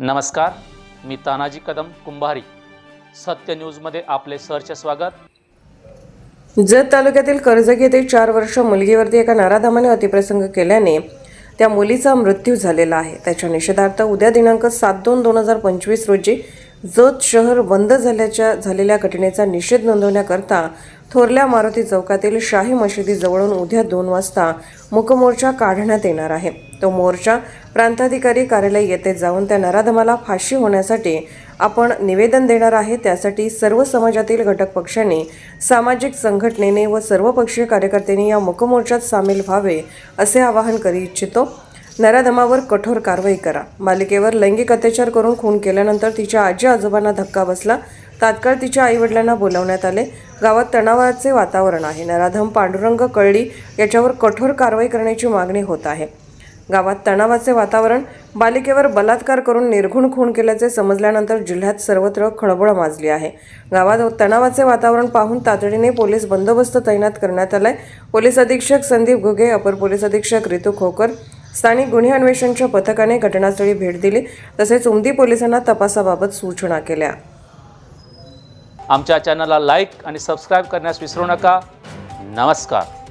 नमस्कार मी तानाजी कदम कुंभारी. सत्य न्यूजमध्ये आपले सरचे स्वागत. जत तालुक्यातील कर्ज घेते चार वर्ष मुलगीवरती एका नाराधामाने अतिप्रसंग केल्याने त्या मुलीचा मृत्यू झालेला आहे. त्याच्या निषेधार्थ उद्या दिनांक सात दोन दोन हजार पंचवीस रोजी जत शहर बंद झाल्याच्या झालेल्या घटनेचा निषेध नोंदवण्याकरता थोरल्या मारुती चौकातील शाही मशिदीजवळून उद्या दोन वाजता मुकमोर्चा काढण्यात येणार आहे. तो मोर्चा प्रांताधिकारी कार्यालय येथे जाऊन त्या नराधमाला फाशी होण्यासाठी आपण निवेदन देणार आहे. त्यासाठी सर्व समाजातील घटक पक्षांनी सामाजिक संघटनेने व सर्वपक्षीय कार्यकर्त्यांनी या मुकमोर्चात सामील व्हावे असे आवाहन करू इच्छितो. नराधमावर कठोर कारवाई करा. मालिकेवर लैंगिक अत्याचार करून खून केल्यानंतर तिच्या आजी आजोबांना धक्का बसला. तात्काळ तिच्या आईवडिलांना बोलावण्यात आले. गावात तणावाचे वातावरण आहे. नराधम पांडुरंग कळली याच्यावर कठोर कारवाई करण्याची मागणी होत आहे. गावात तणावाचे वातावरण बालिकेवर बलात्कार करून निर्घुण खून केल्याचे समजल्यानंतर जिल्ह्यात सर्वत्र खळबळ माजली आहे. गावात तणावाचे वातावरण पाहून तातडीने पोलीस बंदोबस्त तैनात करण्यात आलाय. पोलीस अधीक्षक संदीप घुगे अपर पोलीस अधीक्षक रितू खोकर स्थानिक गुन्हे अन्वेषणच्या पथकाने घटनास्थळी भेट दिली. तसेच उमदी पोलिसांना तपासाबाबत सूचना केल्या. आमच्या चॅनलला लाईक आणि सबस्क्राईब करण्यास विसरू नका. नमस्कार.